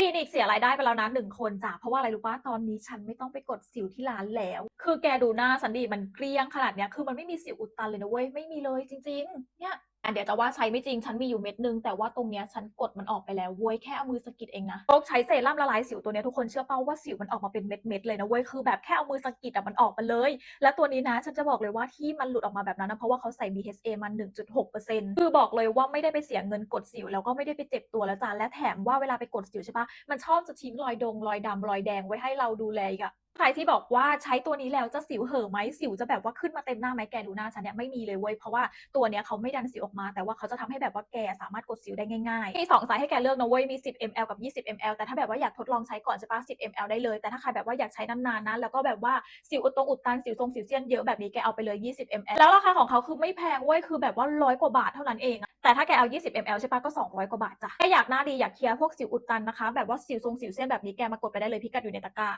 คลินิกเสียรายได้ไปแล้วนะหนึ่งคนจ้ะเพราะว่าอะไรรู้ปะตอนนี้ฉันไม่ต้องไปกดสิวที่ร้านแล้ว คือแกดูหน้าสันดีมันเกลี้ยงขนาดเนี้ยคือมันไม่มีสิวอุดตันเลยนะเว้ยไม่มีเลยจริง ๆ เนี่ย อะเดี๋ยวจะว่าใช้ไม่จริงฉันมีอยู่เม็ดนึง แต่ว่าตรงเนี้ยฉันกดมันออกไปแล้วเว้ยแค่เอามือสะกิดเองนะโรคใช้เซรั่มละลายสิวตัวเนี้ยทุกคนเชื่อเป้าว่าสิวมันออกมาเป็นเม็ดๆเลยนะเว้ยคือแบบแค่เอามือสะกิดอะมันออกมาเลย และตัวนี้นะฉันจะบอกเลยว่าที่มันหลุดออกมาแบบนั้นนะเพราะว่าเขาใส่ BHA มัน 1.6%คือบอกเลยว่าไม่ได้ไปเสียเงินกดสิวแล้วก็ไม่ได้ไปเจ็บตัวแล้วจ้าและแถมว่าเวลาไปกดสิวใช่ปะมันชอบจะทิ้งรอยดงรอยดำรอยแดงไว้ให้เราดูแลอีกอะ ใครที่บอกว่าใช้ตัวนี้แล้วจะสิวเห่อะไหมสิวจะแบบว่าขึ้นมาเต็มหน้าไหมแกดูหน้าฉันเนี่ยไม่มีเลยเว้ยเพราะว่าตัวเนี้ยเขาไม่ดันสิวออกมา แต่ว่าเขาจะทำให้แบบว่าแกสามารถกดสิวได้ง่ายๆมีสองไซส์ให้แกเลือกนะเว้ยมี 10 ml กับ 20 ml แต่ถ้าแบบว่าอยากทดลองใช้ก่อนใช่ปะ10 ml ได้เลย แต่ถ้าใครแบบว่าอยากใช้นานๆนะแล้วก็แบบว่าสิวอุดตรงอุดตันสิวทรงสิวเซียนเยอะแบบนี้แกเอาไปเลย 20 ml แล้วราคาของเขาคือไม่แพงเว้ยคือแบบว่าร้อยกว่าบาทเท่านั้นเองแต่ถ้าแกเอา 20 ml ใช่ปะก็ 200 กว่าบาทจ้ะแกอยากหน้าดีอยากเคลียร์พวกสิวอุดตันนะคะ แบบว่าสิวทรงสิวเซียนแบบนี้แกมากดไปได้เลยพิกัดอยู่ในตะกร้า